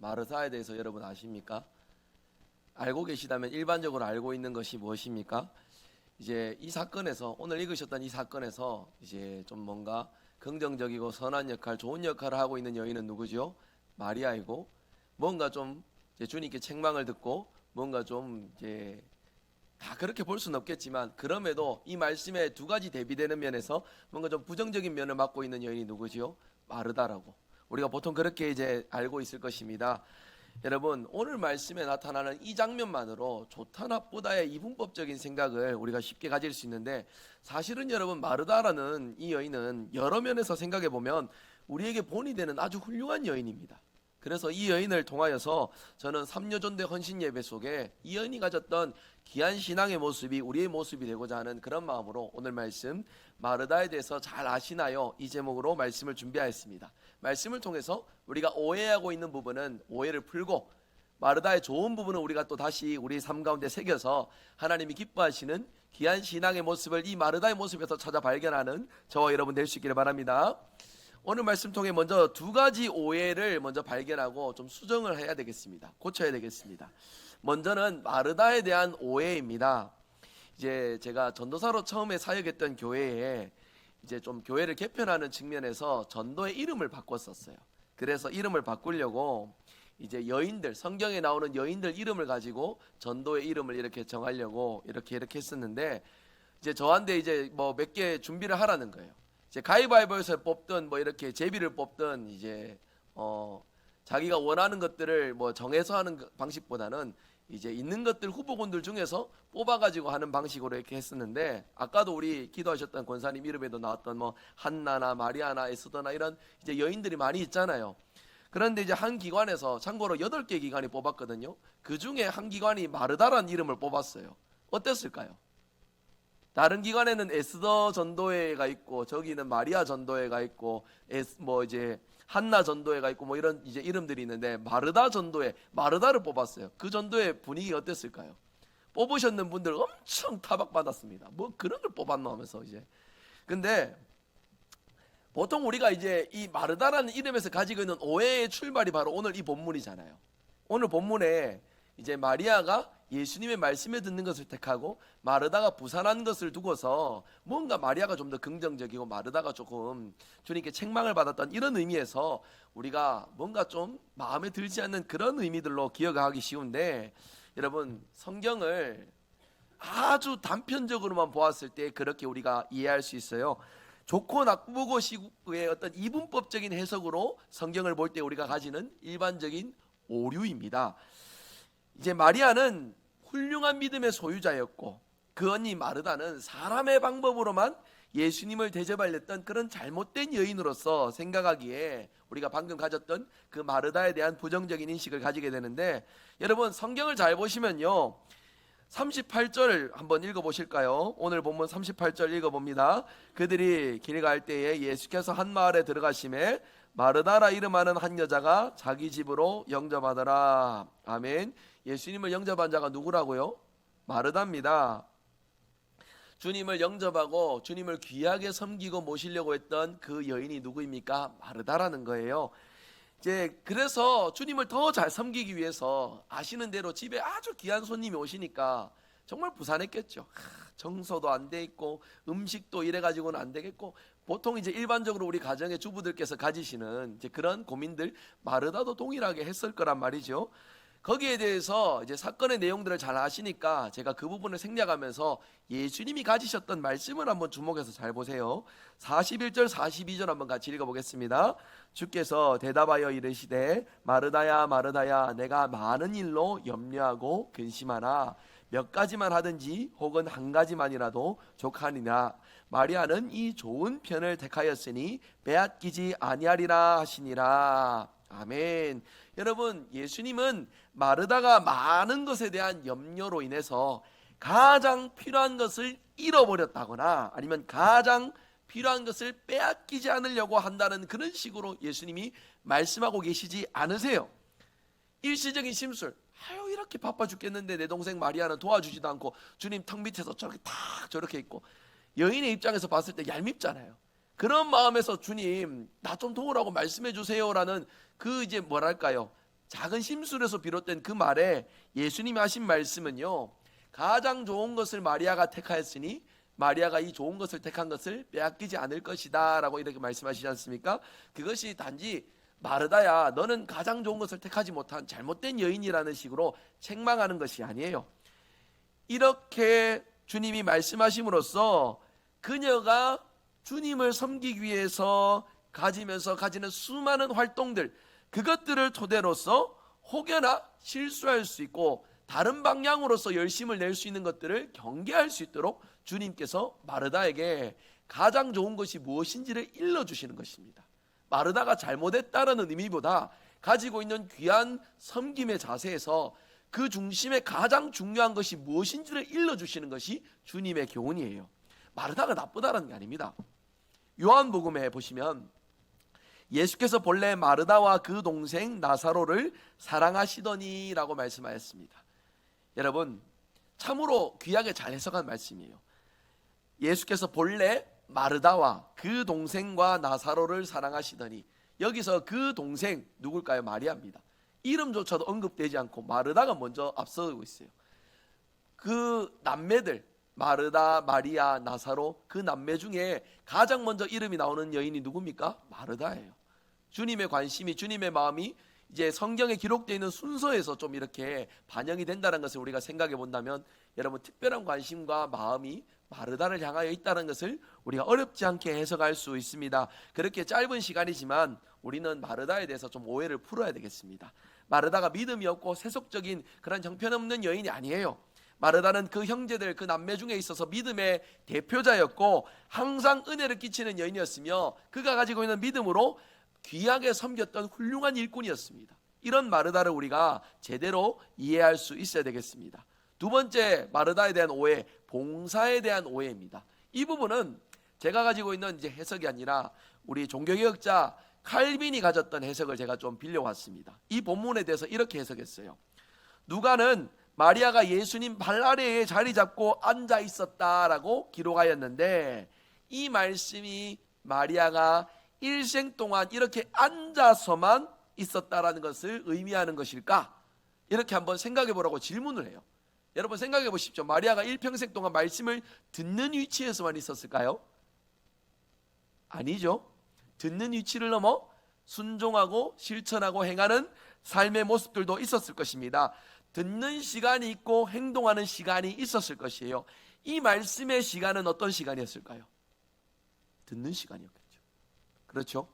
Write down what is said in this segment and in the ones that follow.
마르사에 대해서 여러분 아십니까? 알고 계시다면 일반적으로 알고 있는 것이 무엇입니까? 이제 이 사건에서 오늘 읽으셨던 이 사건에서 이제 좀 뭔가 긍정적이고 선한 역할, 좋은 역할을 하고 있는 여인은 누구죠? 마리아이고 뭔가 좀 주님께 책망을 듣고 뭔가 좀 이제 다 그렇게 볼 수는 없겠지만 그럼에도 이 말씀에 두 가지 대비되는 면에서 뭔가 좀 부정적인 면을 맡고 있는 여인이 누구지요? 마르다라고 우리가 보통 그렇게 이제 알고 있을 것입니다. 여러분 오늘 말씀에 나타나는 이 장면만으로 좋다 나쁘다의 이분법적인 생각을 우리가 쉽게 가질 수 있는데 사실은 여러분 마르다라는 이 여인은 여러 면에서 생각해 보면 우리에게 본이 되는 아주 훌륭한 여인입니다. 그래서 이 여인을 통하여서 저는 삼여전대 헌신 예배 속에 이 여인이 가졌던 귀한 신앙의 모습이 우리의 모습이 되고자 하는 그런 마음으로 오늘 말씀 마르다에 대해서 잘 아시나요? 이 제목으로 말씀을 준비하였습니다. 말씀을 통해서 우리가 오해하고 있는 부분은 오해를 풀고 마르다의 좋은 부분은 우리가 또 다시 우리 삶 가운데 새겨서 하나님이 기뻐하시는 귀한 신앙의 모습을 이 마르다의 모습에서 찾아 발견하는 저와 여러분 될 수 있기를 바랍니다. 오늘 말씀 통해 먼저 두 가지 오해를 먼저 발견하고 좀 수정을 해야 되겠습니다. 고쳐야 되겠습니다. 먼저는 마르다에 대한 오해입니다. 이제 제가 전도사로 처음에 사역했던 교회에 이제 좀 교회를 개편하는 측면에서 전도의 이름을 바꿨었어요. 그래서 이름을 바꾸려고 이제 여인들 성경에 나오는 여인들 이름을 가지고 전도의 이름을 이렇게 정하려고 이렇게 이렇게 했었는데 이제 저한테 이제 뭐 몇 개 준비를 하라는 거예요. 이제 가위바위보에서 뽑든 뭐 이렇게 제비를 뽑든 이제 어 자기가 원하는 것들을 뭐 정해서 하는 그 방식보다는 이제 있는 것들 후보군들 중에서 뽑아가지고 하는 방식으로 이렇게 했었는데 아까도 우리 기도하셨던 권사님 이름에도 나왔던 뭐 한나나 마리아나 에스더나 이런 이제 여인들이 많이 있잖아요. 그런데 이제 한 기관에서 참고로 여덟 개 기관이 뽑았거든요. 그 중에 한 기관이 마르다라는 이름을 뽑았어요. 어땠을까요? 다른 기관에는 에스더 전도회가 있고 저기는 마리아 전도회가 있고 에스 뭐 이제 한나 전도회가 있고 뭐 이런 이제 이름들이 있는데 마르다 전도회 마르다를 뽑았어요. 그 전도회 분위기 어땠을까요? 뽑으셨는 분들 엄청 타박 받았습니다. 뭐 그런 걸 뽑았노 하면서 이제 근데 보통 우리가 이제 이 마르다라는 이름에서 가지고 있는 오해의 출발이 바로 오늘 이 본문이잖아요. 오늘 본문에 이제 마리아가 예수님의 말씀에 듣는 것을 택하고 마르다가 부산한 것을 두고서 뭔가 마리아가 좀 더 긍정적이고 마르다가 조금 주님께 책망을 받았던 이런 의미에서 우리가 뭔가 좀 마음에 들지 않는 그런 의미들로 기억하기 쉬운데 여러분 성경을 아주 단편적으로만 보았을 때 그렇게 우리가 이해할 수 있어요. 좋고 나쁘고 시국의 어떤 이분법적인 해석으로 성경을 볼 때 우리가 가지는 일반적인 오류입니다. 이제 마리아는 훌륭한 믿음의 소유자였고 그 언니 마르다는 사람의 방법으로만 예수님을 대접하려던 그런 잘못된 여인으로서 생각하기에 우리가 방금 가졌던 그 마르다에 대한 부정적인 인식을 가지게 되는데 여러분 성경을 잘 보시면요 38절 한번 읽어 보실까요? 오늘 본문 38절 읽어 봅니다. 그들이 길 갈 때에 예수께서 한 마을에 들어가심에 마르다라 이름하는 한 여자가 자기 집으로 영접하더라. 아멘. 예수님을 영접한 자가 누구라고요? 마르다입니다. 주님을 영접하고 주님을 귀하게 섬기고 모시려고 했던 그 여인이 누구입니까? 마르다라는 거예요. 이제 그래서 주님을 더 잘 섬기기 위해서 아시는 대로 집에 아주 귀한 손님이 오시니까 정말 부산했겠죠. 하, 정서도 안 돼 있고 음식도 이래 가지고는 안 되겠고 보통 이제 일반적으로 우리 가정의 주부들께서 가지시는 이제 그런 고민들 마르다도 동일하게 했을 거란 말이죠. 거기에 대해서 이제 사건의 내용들을 잘 아시니까 제가 그 부분을 생략하면서 예수님이 가지셨던 말씀을 한번 주목해서 잘 보세요. 41절 42절 한번 같이 읽어 보겠습니다. 주께서 대답하여 이르시되 마르다야 마르다야 내가 많은 일로 염려하고 근심하나 몇 가지만 하든지 혹은 한 가지만이라도 족하니라 마리아는 이 좋은 편을 택하였으니 빼앗기지 아니하리라 하시니라 아멘. 여러분, 예수님은 마르다가 많은 것에 대한 염려로 인해서 가장 필요한 것을 잃어버렸다거나 아니면 가장 필요한 것을 빼앗기지 않으려고 한다는 그런 식으로 예수님이 말씀하고 계시지 않으세요. 일시적인 심술. 아유 이렇게 바빠 죽겠는데 내 동생 마리아는 도와주지도 않고 주님 턱 밑에서 저렇게 탁 저렇게 있고 여인의 입장에서 봤을 때 얄밉잖아요. 그런 마음에서 주님 나 좀 도우라고 말씀해 주세요라는 그 이제 뭐랄까요 작은 심술에서 비롯된 그 말에 예수님이 하신 말씀은요. 가장 좋은 것을 마리아가 택하였으니 마리아가 이 좋은 것을 택한 것을 빼앗기지 않을 것이다라고 이렇게 말씀하시지 않습니까? 그것이 단지 마르다야 너는 가장 좋은 것을 택하지 못한 잘못된 여인이라는 식으로 책망하는 것이 아니에요. 이렇게 주님이 말씀하심으로써 그녀가 주님을 섬기기 위해서 가지면서 가지는 수많은 활동들 그것들을 토대로서 혹여나 실수할 수 있고 다른 방향으로서 열심을 낼 수 있는 것들을 경계할 수 있도록 주님께서 마르다에게 가장 좋은 것이 무엇인지를 일러 주시는 것입니다. 마르다가 잘못했다라는 의미보다 가지고 있는 귀한 섬김의 자세에서 그 중심에 가장 중요한 것이 무엇인지를 일러 주시는 것이 주님의 교훈이에요. 마르다가 나쁘다는 게 아닙니다. 요한복음에 보시면 예수께서 본래 마르다와 그 동생 나사로를 사랑하시더니라고 말씀하였습니다. 여러분 참으로 귀하게 잘 해석한 말씀이에요. 예수께서 본래 마르다와 그 동생과 나사로를 사랑하시더니 여기서 그 동생 누굴까요? 마리아입니다. 이름조차도 언급되지 않고 마르다가 먼저 앞서고 있어요. 그 남매들 마르다, 마리아, 나사로 그 남매 중에 가장 먼저 이름이 나오는 여인이 누굽니까? 마르다예요. 주님의 관심이 주님의 마음이 이제 성경에 기록되어 있는 순서에서 좀 이렇게 반영이 된다는 것을 우리가 생각해 본다면 여러분 특별한 관심과 마음이 마르다를 향하여 있다는 것을 우리가 어렵지 않게 해석할 수 있습니다. 그렇게 짧은 시간이지만 우리는 마르다에 대해서 좀 오해를 풀어야 되겠습니다. 마르다가 믿음이 없고 세속적인 그런 형편없는 여인이 아니에요. 마르다는 그 형제들 그 남매 중에 있어서 믿음의 대표자였고 항상 은혜를 끼치는 여인이었으며 그가 가지고 있는 믿음으로 귀하게 섬겼던 훌륭한 일꾼이었습니다. 이런 마르다를 우리가 제대로 이해할 수 있어야 되겠습니다. 두 번째 마르다에 대한 오해, 봉사에 대한 오해입니다. 이 부분은 제가 가지고 있는 이제 해석이 아니라 우리 종교개혁자 칼빈이 가졌던 해석을 제가 좀 빌려왔습니다. 이 본문에 대해서 이렇게 해석했어요. 누가는 마리아가 예수님 발 아래에 자리 잡고 앉아 있었다라고 기록하였는데 이 말씀이 마리아가 일생 동안 이렇게 앉아서만 있었다라는 것을 의미하는 것일까? 이렇게 한번 생각해 보라고 질문을 해요. 여러분 생각해 보십시오. 마리아가 일평생 동안 말씀을 듣는 위치에서만 있었을까요? 아니죠. 듣는 위치를 넘어 순종하고 실천하고 행하는 삶의 모습들도 있었을 것입니다. 듣는 시간이 있고 행동하는 시간이 있었을 것이에요. 이 말씀의 시간은 어떤 시간이었을까요? 듣는 시간이었겠죠. 그렇죠?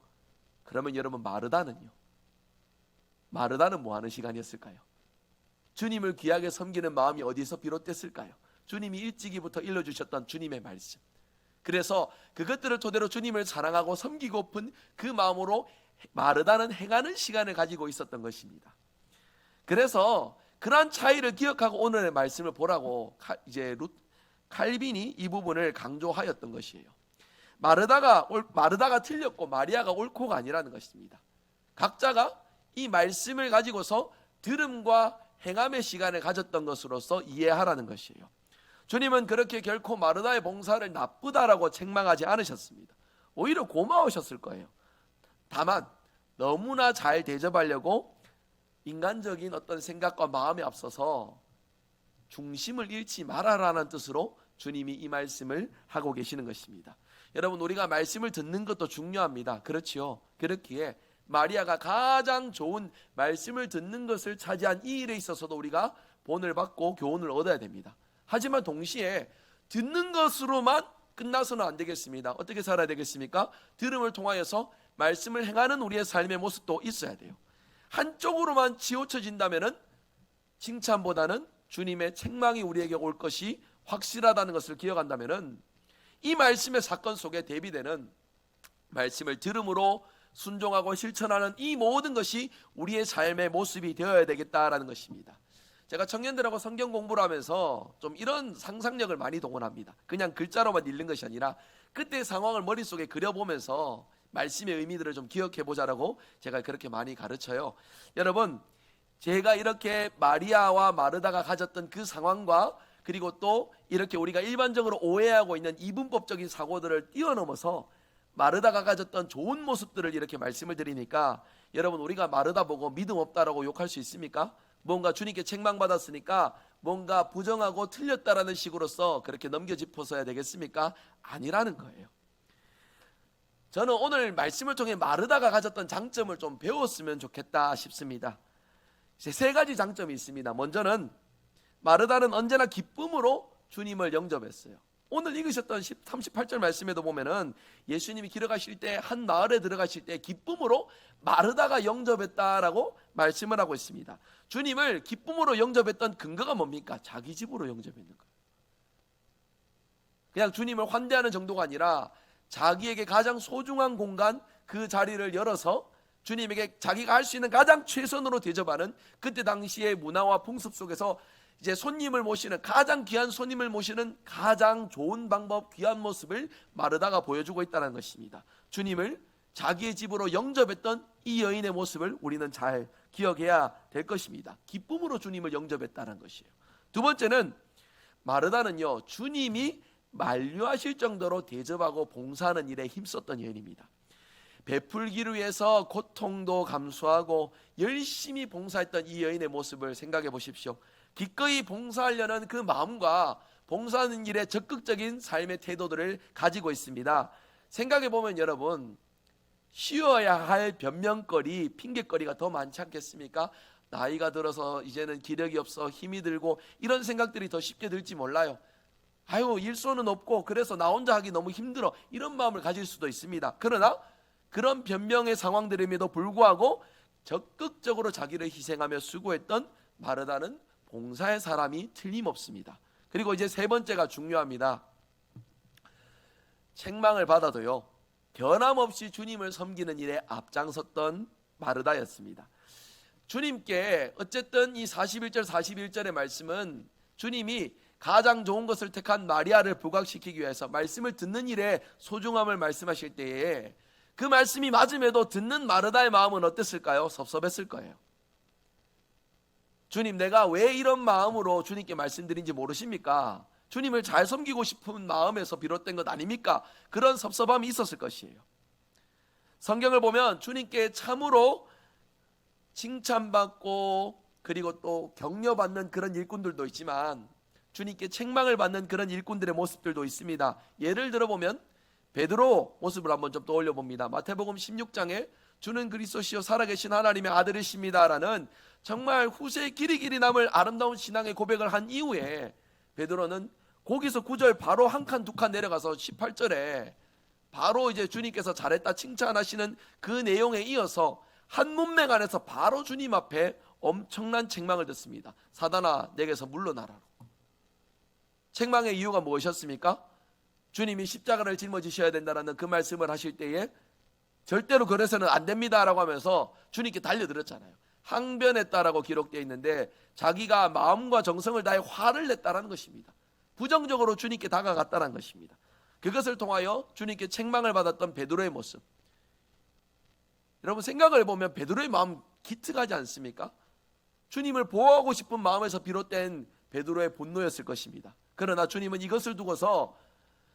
그러면 여러분 마르다는요? 마르다는 뭐 하는 시간이었을까요? 주님을 귀하게 섬기는 마음이 어디서 비롯됐을까요? 주님이 일찍이부터 일러주셨던 주님의 말씀. 그래서 그것들을 토대로 주님을 사랑하고 섬기고픈 그 마음으로 마르다는 행하는 시간을 가지고 있었던 것입니다. 그래서 그러한 차이를 기억하고 오늘의 말씀을 보라고 이제 루, 칼빈이 이 부분을 강조하였던 것이에요. 마르다가 마르다가 틀렸고 마리아가 옳고가 아니라는 것입니다. 각자가 이 말씀을 가지고서 들음과 행함의 시간을 가졌던 것으로서 이해하라는 것이에요. 주님은 그렇게 결코 마르다의 봉사를 나쁘다라고 책망하지 않으셨습니다. 오히려 고마우셨을 거예요. 다만 너무나 잘 대접하려고 인간적인 어떤 생각과 마음에 앞서서 중심을 잃지 말아라는 뜻으로 주님이 이 말씀을 하고 계시는 것입니다. 여러분 우리가 말씀을 듣는 것도 중요합니다. 그렇지요. 그렇기에 마리아가 가장 좋은 말씀을 듣는 것을 차지한 이 일에 있어서도 우리가 본을 받고 교훈을 얻어야 됩니다. 하지만 동시에 듣는 것으로만 끝나서는 안 되겠습니다. 어떻게 살아야 되겠습니까? 들음을 통하여서 말씀을 행하는 우리의 삶의 모습도 있어야 돼요. 한쪽으로만 치우쳐진다면은 칭찬보다는 주님의 책망이 우리에게 올 것이 확실하다는 것을 기억한다면은 이 말씀의 사건 속에 대비되는 말씀을 들음으로 순종하고 실천하는 이 모든 것이 우리의 삶의 모습이 되어야 되겠다라는 것입니다. 제가 청년들하고 성경 공부를 하면서 좀 이런 상상력을 많이 동원합니다. 그냥 글자로만 읽는 것이 아니라 그때 상황을 머릿속에 그려보면서 말씀의 의미들을 좀 기억해 보자라고 제가 그렇게 많이 가르쳐요. 여러분, 제가 이렇게 마리아와 마르다가 가졌던 그 상황과 그리고 또 이렇게 우리가 일반적으로 오해하고 있는 이분법적인 사고들을 뛰어넘어서 마르다가 가졌던 좋은 모습들을 이렇게 말씀을 드리니까 여러분 우리가 마르다 보고 믿음 없다라고 욕할 수 있습니까? 뭔가 주님께 책망받았으니까 뭔가 부정하고 틀렸다라는 식으로서 그렇게 넘겨짚어서야 되겠습니까? 아니라는 거예요. 저는 오늘 말씀을 통해 마르다가 가졌던 장점을 좀 배웠으면 좋겠다 싶습니다. 이제 세 가지 장점이 있습니다. 먼저는 마르다는 언제나 기쁨으로 주님을 영접했어요. 오늘 읽으셨던 10, 38절 말씀에도 보면은 예수님이 길어가실 때 한 마을에 들어가실 때 기쁨으로 마르다가 영접했다라고 말씀을 하고 있습니다. 주님을 기쁨으로 영접했던 근거가 뭡니까? 자기 집으로 영접했는 거예요. 그냥 주님을 환대하는 정도가 아니라 자기에게 가장 소중한 공간 그 자리를 열어서 주님에게 자기가 할 수 있는 가장 최선으로 대접하는 그때 당시의 문화와 풍습 속에서 이제 손님을 모시는 가장 귀한 손님을 모시는 가장 좋은 방법 귀한 모습을 마르다가 보여주고 있다는 것입니다. 주님을 자기의 집으로 영접했던 이 여인의 모습을 우리는 잘 기억해야 될 것입니다. 기쁨으로 주님을 영접했다는 것이에요. 두 번째는 마르다는요 주님이 만류하실 정도로 대접하고 봉사하는 일에 힘썼던 여인입니다. 베풀기를 위해서 고통도 감수하고 열심히 봉사했던 이 여인의 모습을 생각해 보십시오. 기꺼이 봉사하려는 그 마음과 봉사하는 일에 적극적인 삶의 태도들을 가지고 있습니다. 생각해 보면 여러분 쉬어야 할 변명거리, 핑계거리가 더 많지 않겠습니까? 나이가 들어서 이제는 기력이 없어 힘이 들고 이런 생각들이 더 쉽게 들지 몰라요. 아유 일손은 없고 그래서 나 혼자 하기 너무 힘들어 이런 마음을 가질 수도 있습니다. 그러나 그런 변명의 상황들임에도 불구하고 적극적으로 자기를 희생하며 수고했던 마르다는 봉사의 사람이 틀림없습니다. 그리고 이제 세 번째가 중요합니다. 책망을 받아도요 변함없이 주님을 섬기는 일에 앞장섰던 마르다였습니다. 주님께 어쨌든 이 41절 41절의 말씀은 주님이 가장 좋은 것을 택한 마리아를 부각시키기 위해서 말씀을 듣는 일에 소중함을 말씀하실 때에 그 말씀이 맞음에도 듣는 마르다의 마음은 어땠을까요? 섭섭했을 거예요. 주님, 내가 왜 이런 마음으로 주님께 말씀드린지 모르십니까? 주님을 잘 섬기고 싶은 마음에서 비롯된 것 아닙니까? 그런 섭섭함이 있었을 것이에요. 성경을 보면 주님께 참으로 칭찬받고 그리고 또 격려받는 그런 일꾼들도 있지만 주님께 책망을 받는 그런 일꾼들의 모습들도 있습니다. 예를 들어 보면 베드로 모습을 한번 좀 떠올려 봅니다. 마태복음 16장에 주는 그리스도시요 살아계신 하나님의 아들이십니다라는 정말 후세의 길이 길이 남을 아름다운 신앙의 고백을 한 이후에 베드로는 거기서 9절 바로 한 칸두칸 내려가서 18절에 바로 이제 주님께서 잘했다 칭찬하시는 그 내용에 이어서 한 문맥 안에서 바로 주님 앞에 엄청난 책망을 듣습니다. 사단아 내게서 물러나라. 책망의 이유가 무엇이었습니까? 주님이 십자가를 짊어지셔야 된다라는 그 말씀을 하실 때에 절대로 그래서는 안 됩니다라고 하면서 주님께 달려들었잖아요. 항변했다라고 기록되어 있는데 자기가 마음과 정성을 다해 화를 냈다라는 것입니다. 부정적으로 주님께 다가갔다는 것입니다. 그것을 통하여 주님께 책망을 받았던 베드로의 모습. 여러분 생각을 해보면 베드로의 마음 기특하지 않습니까? 주님을 보호하고 싶은 마음에서 비롯된 베드로의 분노였을 것입니다. 그러나 주님은 이것을 두고서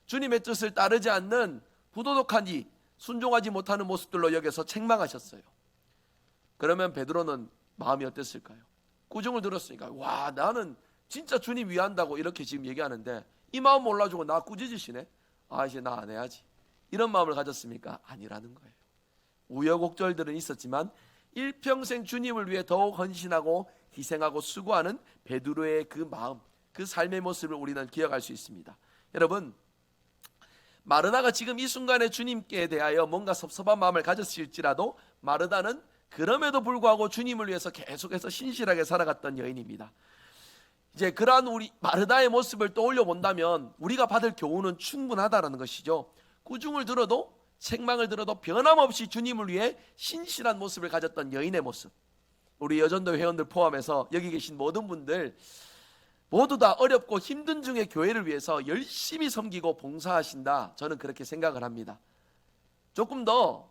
주님의 뜻을 따르지 않는 부도덕한 이 순종하지 못하는 모습들로 여겨서 책망하셨어요. 그러면 베드로는 마음이 어땠을까요? 꾸중을 들었으니까 와 나는 진짜 주님 위한다고 이렇게 지금 얘기하는데 이 마음 몰라주고 나 꾸짖으시네. 아 이제 나 안 해야지. 이런 마음을 가졌습니까? 아니라는 거예요. 우여곡절들은 있었지만 일평생 주님을 위해 더욱 헌신하고 희생하고 수고하는 베드로의 그 마음, 그 삶의 모습을 우리는 기억할 수 있습니다. 여러분 마르다가 지금 이 순간에 주님께 대하여 뭔가 섭섭한 마음을 가졌을지라도 마르다는 그럼에도 불구하고 주님을 위해서 계속해서 신실하게 살아갔던 여인입니다. 이제 그러한 우리 마르다의 모습을 떠올려 본다면 우리가 받을 교훈은 충분하다라는 것이죠. 꾸중을 들어도 책망을 들어도 변함없이 주님을 위해 신실한 모습을 가졌던 여인의 모습. 우리 여전도 회원들 포함해서 여기 계신 모든 분들 모두 다 어렵고 힘든 중에 교회를 위해서 열심히 섬기고 봉사하신다. 저는 그렇게 생각을 합니다. 조금 더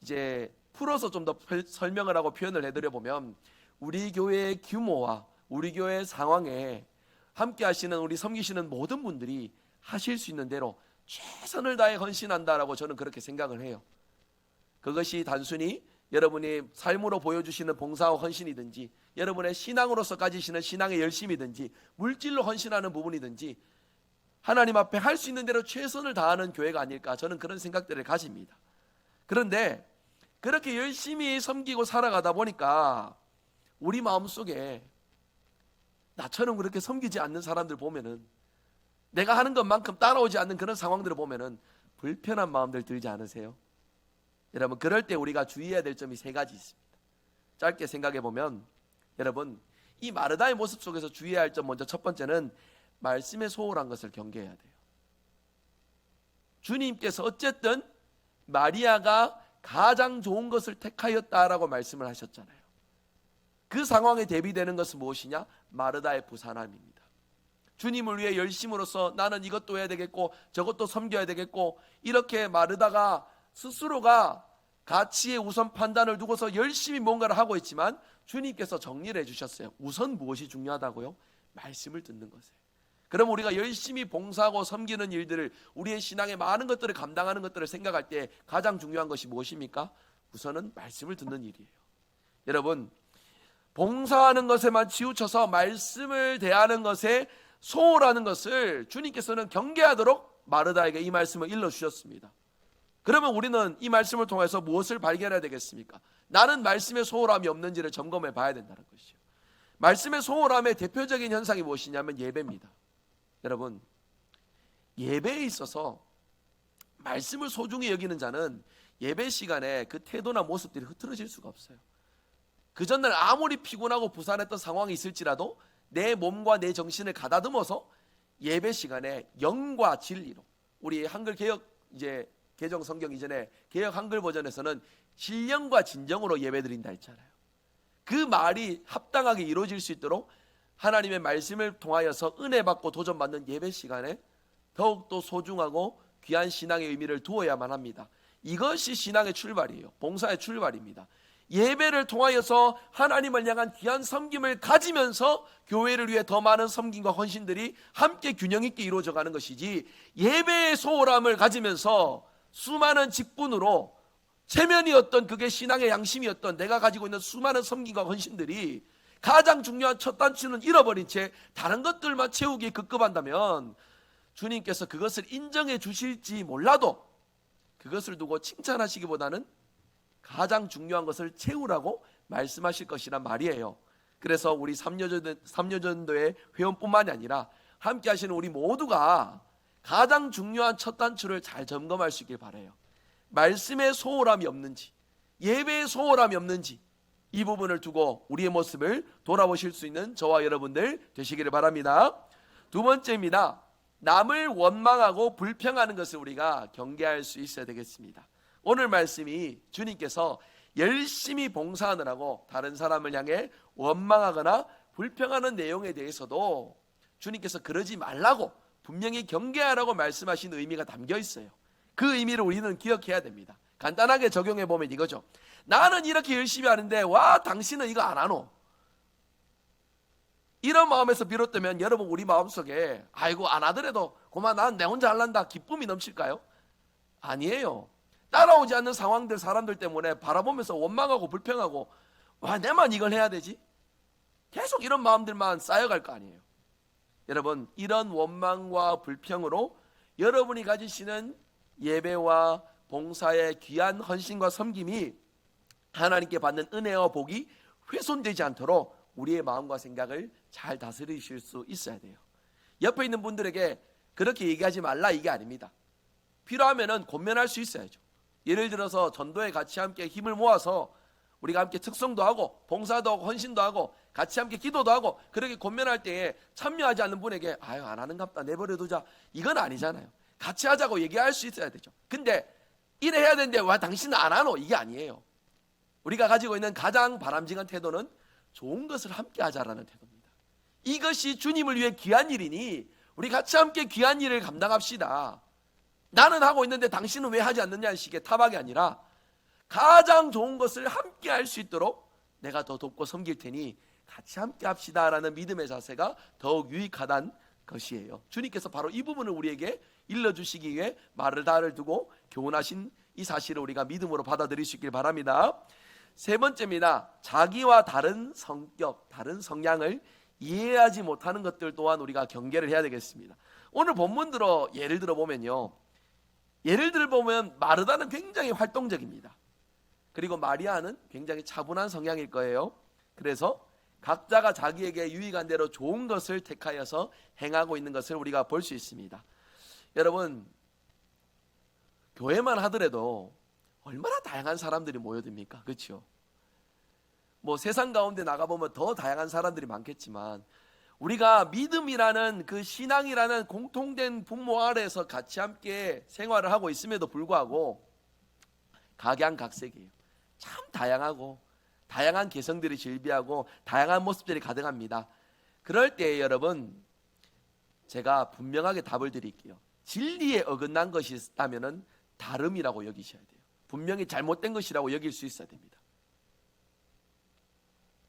이제 풀어서 좀 더 설명을 하고 표현을 해드려 보면 우리 교회의 규모와 우리 교회 상황에 함께 하시는 우리 섬기시는 모든 분들이 하실 수 있는 대로 최선을 다해 헌신한다라고 저는 그렇게 생각을 해요. 그것이 단순히 여러분이 삶으로 보여주시는 봉사와 헌신이든지 여러분의 신앙으로서 가지시는 신앙의 열심이든지 물질로 헌신하는 부분이든지 하나님 앞에 할 수 있는 대로 최선을 다하는 교회가 아닐까 저는 그런 생각들을 가집니다. 그런데 그렇게 열심히 섬기고 살아가다 보니까 우리 마음속에 나처럼 그렇게 섬기지 않는 사람들 보면은 내가 하는 것만큼 따라오지 않는 그런 상황들을 보면은 불편한 마음들 들지 않으세요? 여러분 그럴 때 우리가 주의해야 될 점이 세 가지 있습니다. 짧게 생각해 보면 여러분 이 마르다의 모습 속에서 주의해야 할 점 먼저 첫 번째는 말씀에 소홀한 것을 경계해야 돼요. 주님께서 어쨌든 마리아가 가장 좋은 것을 택하였다라고 말씀을 하셨잖아요. 그 상황에 대비되는 것은 무엇이냐? 마르다의 부산함입니다. 주님을 위해 열심으로써 나는 이것도 해야 되겠고 저것도 섬겨야 되겠고 이렇게 마르다가 스스로가 가치의 우선 판단을 두고서 열심히 뭔가를 하고 있지만 주님께서 정리를 해주셨어요. 우선 무엇이 중요하다고요? 말씀을 듣는 것에. 그럼 우리가 열심히 봉사하고 섬기는 일들을 우리의 신앙의 많은 것들을 감당하는 것들을 생각할 때 가장 중요한 것이 무엇입니까? 우선은 말씀을 듣는 일이에요. 여러분, 봉사하는 것에만 치우쳐서 말씀을 대하는 것에 소홀하는 것을 주님께서는 경계하도록 마르다에게 이 말씀을 일러 주셨습니다. 그러면 우리는 이 말씀을 통해서 무엇을 발견해야 되겠습니까? 나는 말씀에 소홀함이 없는지를 점검해 봐야 된다는 것이죠. 말씀의 소홀함의 대표적인 현상이 무엇이냐면 예배입니다. 여러분, 예배에 있어서 말씀을 소중히 여기는 자는 예배 시간에 그 태도나 모습들이 흐트러질 수가 없어요. 그 전날 아무리 피곤하고 부산했던 상황이 있을지라도 내 몸과 내 정신을 가다듬어서 예배 시간에 영과 진리로 우리 한글 개혁 이제 개정 성경 이전에 개혁 한글 버전에서는 신령과 진정으로 예배드린다 했잖아요. 그 말이 합당하게 이루어질 수 있도록 하나님의 말씀을 통하여서 은혜 받고 도전 받는 예배 시간에 더욱 더 소중하고 귀한 신앙의 의미를 두어야만 합니다. 이것이 신앙의 출발이에요. 봉사의 출발입니다. 예배를 통하여서 하나님을 향한 귀한 섬김을 가지면서 교회를 위해 더 많은 섬김과 헌신들이 함께 균형 있게 이루어져 가는 것이지 예배의 소홀함을 가지면서 수많은 직분으로 체면이었던 그게 신앙의 양심이었던 내가 가지고 있는 수많은 섬김과 헌신들이 가장 중요한 첫 단추는 잃어버린 채 다른 것들만 채우기에 급급한다면 주님께서 그것을 인정해 주실지 몰라도 그것을 두고 칭찬하시기보다는 가장 중요한 것을 채우라고 말씀하실 것이란 말이에요. 그래서 우리 3여전, 3여전도의 회원뿐만이 아니라 함께 하시는 우리 모두가 가장 중요한 첫 단추를 잘 점검할 수 있길 바래요. 말씀에 소홀함이 없는지, 예배에 소홀함이 없는지 이 부분을 두고 우리의 모습을 돌아보실 수 있는 저와 여러분들 되시기를 바랍니다. 두 번째입니다. 남을 원망하고 불평하는 것을 우리가 경계할 수 있어야 되겠습니다. 오늘 말씀이 주님께서 열심히 봉사하느라고 다른 사람을 향해 원망하거나 불평하는 내용에 대해서도 주님께서 그러지 말라고 분명히 경계하라고 말씀하신 의미가 담겨 있어요. 그 의미를 우리는 기억해야 됩니다. 간단하게 적용해 보면 이거죠. 나는 이렇게 열심히 하는데 와 당신은 이거 안 하노. 이런 마음에서 비롯되면 여러분 우리 마음속에 아이고 안 하더라도 고마 난 내 혼자 할란다 기쁨이 넘칠까요? 아니에요. 따라오지 않는 상황들 사람들 때문에 바라보면서 원망하고 불평하고 와 내만 이걸 해야 되지? 계속 이런 마음들만 쌓여갈 거 아니에요. 여러분 이런 원망과 불평으로 여러분이 가지시는 예배와 봉사의 귀한 헌신과 섬김이 하나님께 받는 은혜와 복이 훼손되지 않도록 우리의 마음과 생각을 잘 다스리실 수 있어야 돼요. 옆에 있는 분들에게 그렇게 얘기하지 말라 이게 아닙니다. 필요하면은 권면할 수 있어야죠. 예를 들어서 전도에 같이 함께 힘을 모아서 우리가 함께 특성도 하고 봉사도 하고 헌신도 하고 같이 함께 기도도 하고 그렇게 권면할 때에 참여하지 않는 분에게 아유 안 하는갑다 내버려 두자 이건 아니잖아요. 같이 하자고 얘기할 수 있어야 되죠. 근데 이래 해야 되는데 와 당신은 안 하노 이게 아니에요. 우리가 가지고 있는 가장 바람직한 태도는 좋은 것을 함께 하자라는 태도입니다. 이것이 주님을 위해 귀한 일이니 우리 같이 함께 귀한 일을 감당합시다. 나는 하고 있는데 당신은 왜 하지 않느냐는 식의 타박이 아니라 가장 좋은 것을 함께 할 수 있도록 내가 더 돕고 섬길 테니 같이 함께 합시다라는 믿음의 자세가 더욱 유익하단 것이에요. 주님께서 바로 이 부분을 우리에게 일러 주시기 위해 말을 다를 두고 교훈하신 이 사실을 우리가 믿음으로 받아들일 수 있길 바랍니다. 세 번째입니다. 자기와 다른 성격, 다른 성향을 이해하지 못하는 것들 또한 우리가 경계를 해야 되겠습니다. 오늘 본문 들어 예를 들어 보면요. 예를 들어 보면 마르다는 굉장히 활동적입니다. 그리고 마리아는 굉장히 차분한 성향일 거예요. 그래서 각자가 자기에게 유익한 대로 좋은 것을 택하여서 행하고 있는 것을 우리가 볼 수 있습니다. 여러분 교회만 하더라도 얼마나 다양한 사람들이 모여듭니까? 그렇죠? 뭐 세상 가운데 나가 보면 더 다양한 사람들이 많겠지만 우리가 믿음이라는 그 신앙이라는 공통된 분모 아래에서 같이 함께 생활을 하고 있음에도 불구하고 각양각색이에요. 참 다양하고 다양한 개성들이 질비하고 다양한 모습들이 가득합니다. 그럴 때 여러분 제가 분명하게 답을 드릴게요. 진리에 어긋난 것이 있다면은 다름이라고 여기셔야 돼요. 분명히 잘못된 것이라고 여길 수 있어야 됩니다.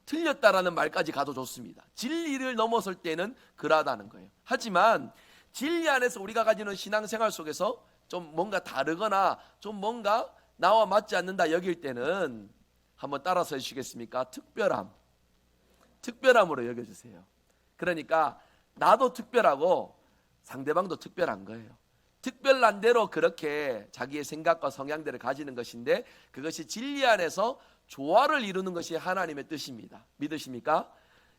틀렸다라는 말까지 가도 좋습니다. 진리를 넘어설 때는 그러하다는 거예요. 하지만 진리 안에서 우리가 가지는 신앙생활 속에서 좀 뭔가 다르거나 좀 뭔가 나와 맞지 않는다 여길 때는 한번 따라서 해주시겠습니까? 특별함. 특별함으로 여겨주세요. 그러니까 나도 특별하고 상대방도 특별한 거예요. 특별한 대로 그렇게 자기의 생각과 성향들을 가지는 것인데 그것이 진리 안에서 조화를 이루는 것이 하나님의 뜻입니다. 믿으십니까?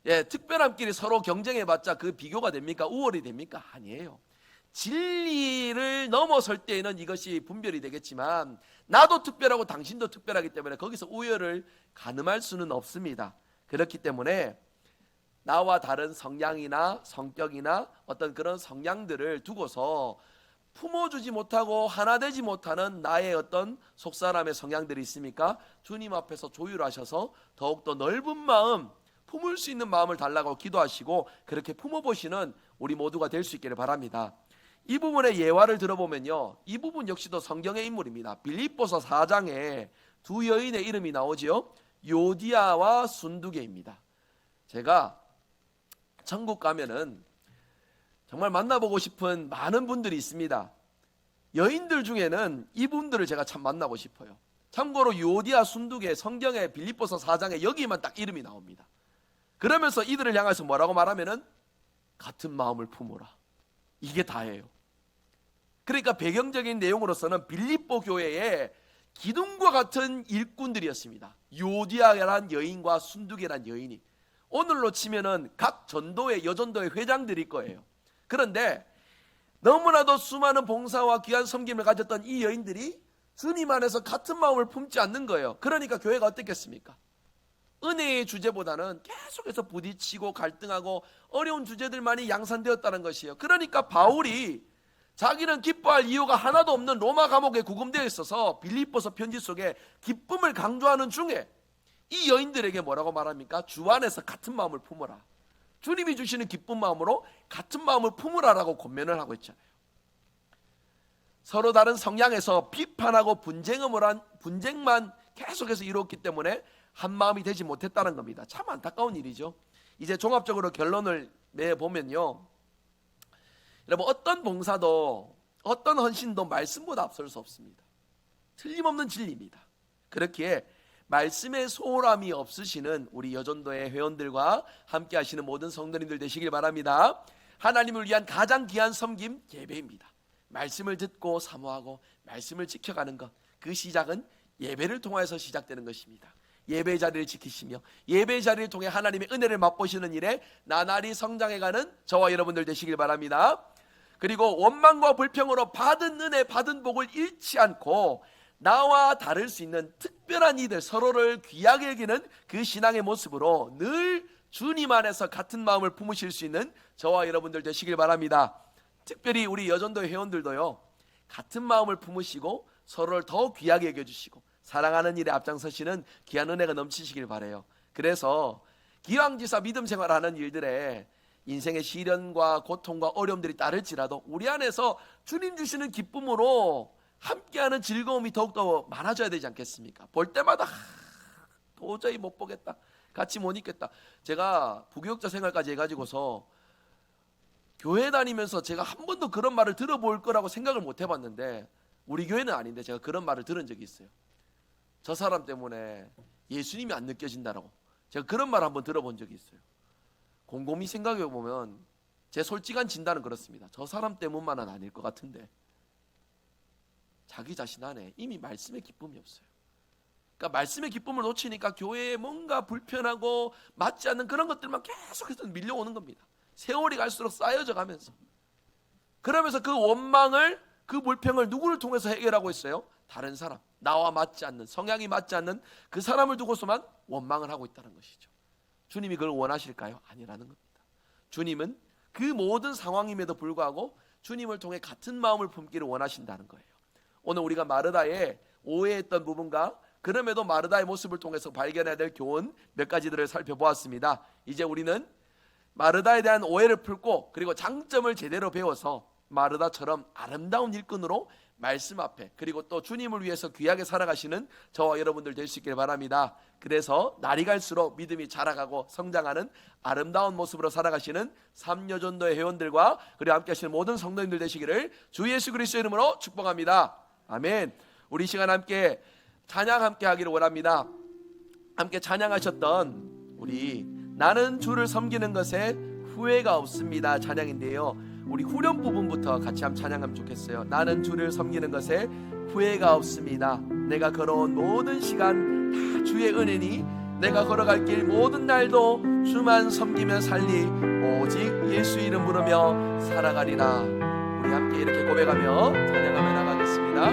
예, 특별함끼리 서로 경쟁해봤자 그 비교가 됩니까? 우월이 됩니까? 아니에요. 진리를 넘어설 때에는 이것이 분별이 되겠지만 나도 특별하고 당신도 특별하기 때문에 거기서 우열을 가늠할 수는 없습니다. 그렇기 때문에 나와 다른 성향이나 성격이나 어떤 그런 성향들을 두고서 품어주지 못하고 하나 되지 못하는 나의 어떤 속사람의 성향들이 있습니까? 주님 앞에서 조율하셔서 더욱더 넓은 마음, 품을 수 있는 마음을 달라고 기도하시고 그렇게 품어보시는 우리 모두가 될 수 있기를 바랍니다. 이 부분의 예화를 들어보면요. 이 부분 역시도 성경의 인물입니다. 빌립보서 4장에 두 여인의 이름이 나오지요. 요디아와 순두개입니다. 제가 천국 가면은 정말 만나보고 싶은 많은 분들이 있습니다. 여인들 중에는 이분들을 제가 참 만나고 싶어요. 참고로 요디아 순두개 성경의 빌립보서 4장에 여기만 딱 이름이 나옵니다. 그러면서 이들을 향해서 뭐라고 말하면은 같은 마음을 품어라. 이게 다예요. 그러니까 배경적인 내용으로서는 빌립보 교회에 기둥과 같은 일꾼들이었습니다. 요디아란 여인과 순두개란 여인이 오늘로 치면은 각 전도회 여전도회 회장들일 거예요. 그런데 너무나도 수많은 봉사와 귀한 섬김을 가졌던 이 여인들이 주님 안에서 같은 마음을 품지 않는 거예요. 그러니까 교회가 어떻겠습니까? 은혜의 주제보다는 계속해서 부딪히고 갈등하고 어려운 주제들만이 양산되었다는 것이에요. 그러니까 바울이 자기는 기뻐할 이유가 하나도 없는 로마 감옥에 구금되어 있어서 빌립보서 편지 속에 기쁨을 강조하는 중에 이 여인들에게 뭐라고 말합니까? 주 안에서 같은 마음을 품어라. 주님이 주시는 기쁜 마음으로 같은 마음을 품으라라고 권면을 하고 있잖아요. 서로 다른 성향에서 비판하고 분쟁을 한 분쟁만 계속해서 이루었기 때문에 한 마음이 되지 못했다는 겁니다. 참 안타까운 일이죠. 이제 종합적으로 결론을 내 보면요. 여러분 어떤 봉사도 어떤 헌신도 말씀보다 앞설 수 없습니다. 틀림없는 진리입니다. 그렇기에 말씀의 소홀함이 없으시는 우리 여전도의 회원들과 함께 하시는 모든 성도님들 되시길 바랍니다. 하나님을 위한 가장 귀한 섬김 예배입니다. 말씀을 듣고 사모하고 말씀을 지켜가는 것. 그 시작은 예배를 통해서 시작되는 것입니다. 예배 자리를 지키시며 예배 자리를 통해 하나님의 은혜를 맛보시는 일에 나날이 성장해가는 저와 여러분들 되시길 바랍니다. 그리고 원망과 불평으로 받은 은혜, 받은 복을 잃지 않고 나와 다를 수 있는 특별한 이들 서로를 귀하게 여기는 그 신앙의 모습으로 늘 주님 안에서 같은 마음을 품으실 수 있는 저와 여러분들 되시길 바랍니다. 특별히 우리 여전도 회원들도요. 같은 마음을 품으시고 서로를 더 귀하게 여겨 주시고 사랑하는 일에 앞장서시는 귀한 은혜가 넘치시길 바래요. 그래서 기왕지사 믿음 생활하는 일들에 인생의 시련과 고통과 어려움들이 따를지라도 우리 안에서 주님 주시는 기쁨으로 함께하는 즐거움이 더욱더 많아져야 되지 않겠습니까? 볼 때마다 하, 도저히 못 보겠다. 같이 못 있겠다. 제가 부교육자 생활까지 해가지고서 교회 다니면서 제가 한 번도 그런 말을 들어볼 거라고 생각을 못 해봤는데 우리 교회는 아닌데 제가 그런 말을 들은 적이 있어요. 저 사람 때문에 예수님이 안 느껴진다라고 제가 그런 말 한번 들어본 적이 있어요. 곰곰이 생각해 보면 제 솔직한 진단은 그렇습니다. 저 사람 때문만은 아닐 것 같은데 자기 자신 안에 이미 말씀의 기쁨이 없어요. 그러니까 말씀의 기쁨을 놓치니까 교회에 뭔가 불편하고 맞지 않는 그런 것들만 계속해서 밀려오는 겁니다. 세월이 갈수록 쌓여져 가면서 그러면서 그 원망을 그 불평을 누구를 통해서 해결하고 있어요? 다른 사람 나와 맞지 않는 성향이 맞지 않는 그 사람을 두고서만 원망을 하고 있다는 것이죠. 주님이 그걸 원하실까요? 아니라는 겁니다. 주님은 그 모든 상황임에도 불구하고 주님을 통해 같은 마음을 품기를 원하신다는 거예요. 오늘 우리가 마르다의 오해했던 부분과 그럼에도 마르다의 모습을 통해서 발견해야 될 교훈 몇 가지들을 살펴보았습니다. 이제 우리는 마르다에 대한 오해를 풀고 그리고 장점을 제대로 배워서 마르다처럼 아름다운 일꾼으로 말씀 앞에 그리고 또 주님을 위해서 귀하게 살아가시는 저와 여러분들 될 수 있길 바랍니다. 그래서 날이 갈수록 믿음이 자라가고 성장하는 아름다운 모습으로 살아가시는 삼여전도의 회원들과 그리고 함께 하시는 모든 성도님들 되시기를 주 예수 그리스도의 이름으로 축복합니다. 아멘. 우리 이 시간 함께 찬양 함께 하기를 원합니다. 함께 찬양하셨던 우리 나는 주를 섬기는 것에 후회가 없습니다 찬양인데요. 우리 후렴 부분부터 같이 한번 찬양하면 좋겠어요. 나는 주를 섬기는 것에 후회가 없습니다. 내가 걸어온 모든 시간 다 주의 은혜니 내가 걸어갈 길 모든 날도 주만 섬기며 살리 오직 예수 이름 부르며 살아가리라. 우리 함께 이렇게 고백하며 찬양하며 나가겠습니다.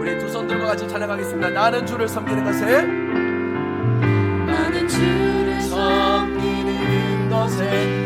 우리 두 손 들고 같이 찬양하겠습니다. 나는 주를 섬기는 것에 나는 주를 섬기는 것에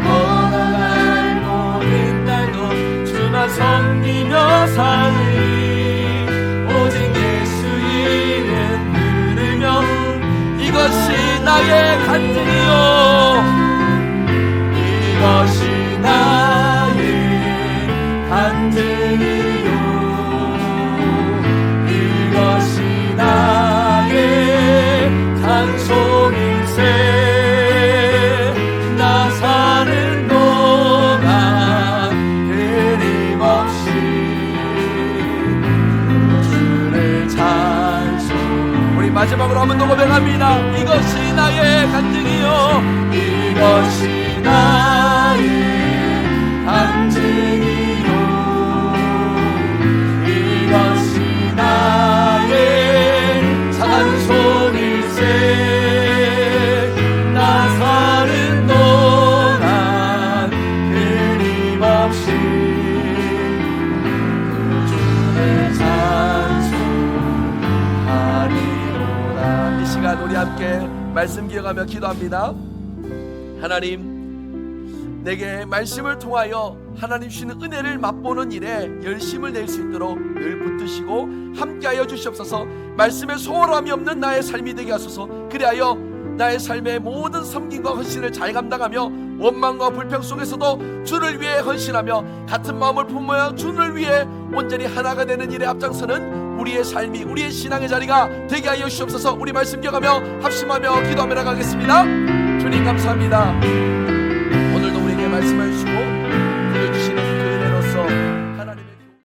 내가 걸어갈 모든 날도 주만 섬기며 살리 오직 예수 이름 부르며 이것이 나의 간증이요. 이것이 더 고백합니다. 이것이 나의 간증이요. 이것이 기억하며 기도합니다. 하나님 내게 말씀을 통하여 하나님 주시는 은혜를 맛보는 일에 열심을 낼 수 있도록 늘 붙드시고 함께하여 주시옵소서. 말씀에 소홀함이 없는 나의 삶이 되게 하소서. 그리하여 나의 삶의 모든 섬김과 헌신을 잘 감당하며 원망과 불평 속에서도 주를 위해 헌신하며 같은 마음을 품어야 주를 위해 온전히 하나가 되는 일에 앞장서는 우리의 삶이 우리의 신앙의 자리가 되게 하여 주시옵소서. 우리 말씀 기억하며 합심하며 기도하며 나가겠습니다. 주님 감사합니다